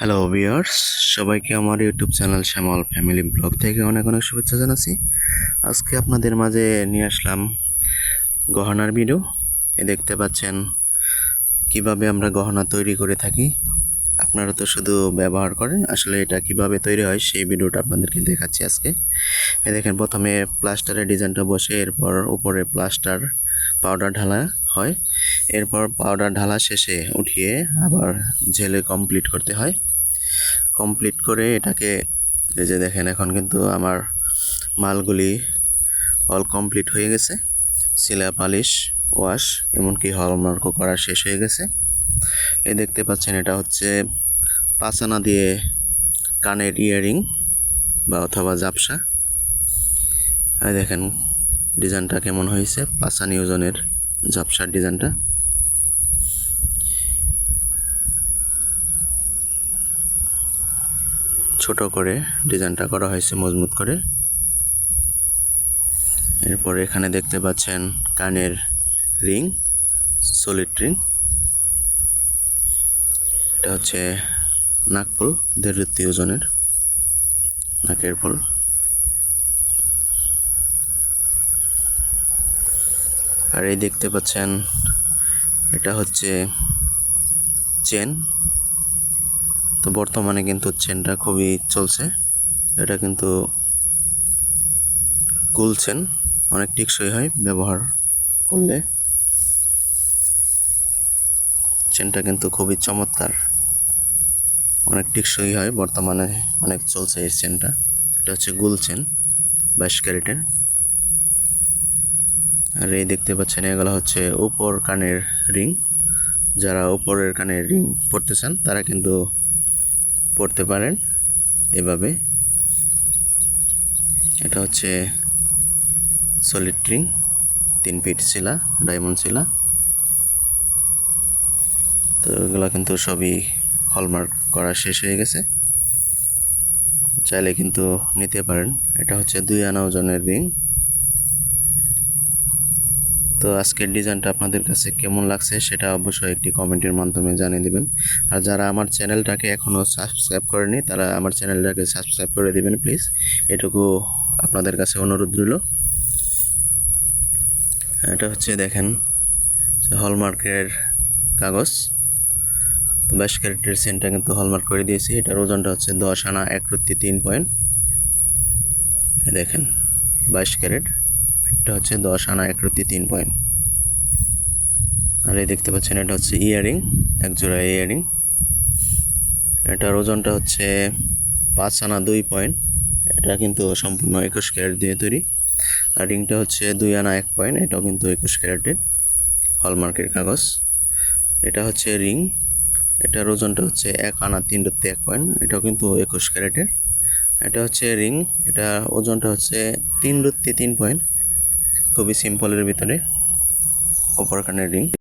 Hello viewers সবাইকে আমার YouTube channel Shyamal family vlog থেকে অনেক অনেক শুভেচ্ছা জানাচ্ছি। আজকে আপনাদের মাঝে নিয়ে আসলাম গহনার ভিডিও এ দেখতে পাচ্ছেন কীভাবে আমরা গহনা তৈরি করে থাকি। আপনারা তো শুধু ব্যবহার করেন, আসলে এটা কীভাবে তৈরি হয় সেই ভিডিওটা আপনাদেরকে দেখাচ্ছি আজকে। এ দেখেন, প্রথমে প্লাস্টারের ডিজাইনটা বসে, এরপর উপরে প্লাস্টার পাউডার ঢালা হয়। এরপর পাউডার ঢালা শেষে উঠিয়ে আবার ঝেলে কমপ্লিট করতে হয়। কমপ্লিট করে এটাকে, এই যে দেখেন এখন কিন্তু আমার মালগুলি অল কমপ্লিট হয়ে গেছে। সিলা, পালিশ ওয়াশ এমনকি হলমার্কও করা শেষ হয়ে গেছে। এই দেখতে পাচ্ছেন এটা হচ্ছে পাচানা দিয়ে কানের ইয়ারিং বা অথবা জাপসা। দেখেন ডিজাইনটা কেমন হয়েছে? পাঁচানি ওজনের ঝাপসার ডিজাইনটা ছোট করে ডিজাইনটা করা হয়েছে, মজবুত করে। এরপর এখানে দেখতে পাচ্ছেন কানের রিং, সলিড রিং। এটা হচ্ছে নাকফুল দেড় ওজনের নাকের ফুল। আর এই দেখতে পাচ্ছেন, এটা হচ্ছে চেন। তো বর্তমানে কিন্তু চেনটা খুবই চলছে। এটা কিন্তু কুল চেন অনেক টেকসই হয় ব্যবহার করলে। চেনটা কিন্তু খুবই চমৎকার, অনেক টিকসই হয় বর্তমানে, অনেক চলছে এই চেনটা এটা হচ্ছে গুল চেন বাইশ ক্যারেটের। আর এই দেখতে পাচ্ছেন, এগুলো হচ্ছে উপর কানের রিং যারা উপরের কানের রিং পড়তে চান, তারা কিন্তু পড়তে পারেন এভাবে। এটা হচ্ছে সলিড রিং তিন ফিট শিলা ডায়মন্ড শিলা। তো এগুলো কিন্তু সবই হলমার্ক করা শেষ হয়ে গেছে। চাইলে কিন্তু নিতে পারেন। এটা হচ্ছে দুই আনা ওজনের রিং তো আজকের ডিজাইনটা আপনাদের কাছে কেমন লাগছে সেটা অবশ্যই একটি কমেন্টের মাধ্যমে জানিয়ে দেবেন। আর যারা আমার চ্যানেলটাকে এখনও সাবস্ক্রাইব করেনি, তারা আমার চ্যানেলটাকে সাবস্ক্রাইব করে দেবেন প্লিজ। এটুকু আপনাদের কাছে অনুরোধ রইল। এটা হচ্ছে দেখেন হলমার্কের কাগজ। তো বাইশ ক্যারেটের সেন্টটা কিন্তু হলমার্ক করে দিয়েছি। এটার ওজনটা হচ্ছে দশ আনা এক রত্তি তিন পয়েন্ট দেখেন, বাইশ ক্যারেট এটা হচ্ছে দশ, আনা এক রত্তি তিন পয়েন্ট। আর এই দেখতে পাচ্ছেন, এটা হচ্ছে ইয়ারিং, এক জোড়া ইয়ারিং। এটার ওজনটা হচ্ছে পাঁচ আনা দুই পয়েন্ট। এটা কিন্তু সম্পূর্ণ একুশ ক্যারেট দিয়ে তৈরি। আর রিংটা হচ্ছে দুই আনা এক পয়েন্ট, এটাও কিন্তু একুশ ক্যারেটের হলমার্কের কাগজ। এটা হচ্ছে রিং, এটার ওজনটা হচ্ছে এক আনা তিন রত্তি এক পয়েন্ট, এটাও কিন্তু একুশ ক্যারেটের। এটা হচ্ছে রিং, এটা ওজনটা হচ্ছে তিন রত্তি তিন পয়েন্ট। খুবই সিম্পলের ভিতরে অপার কানের রিং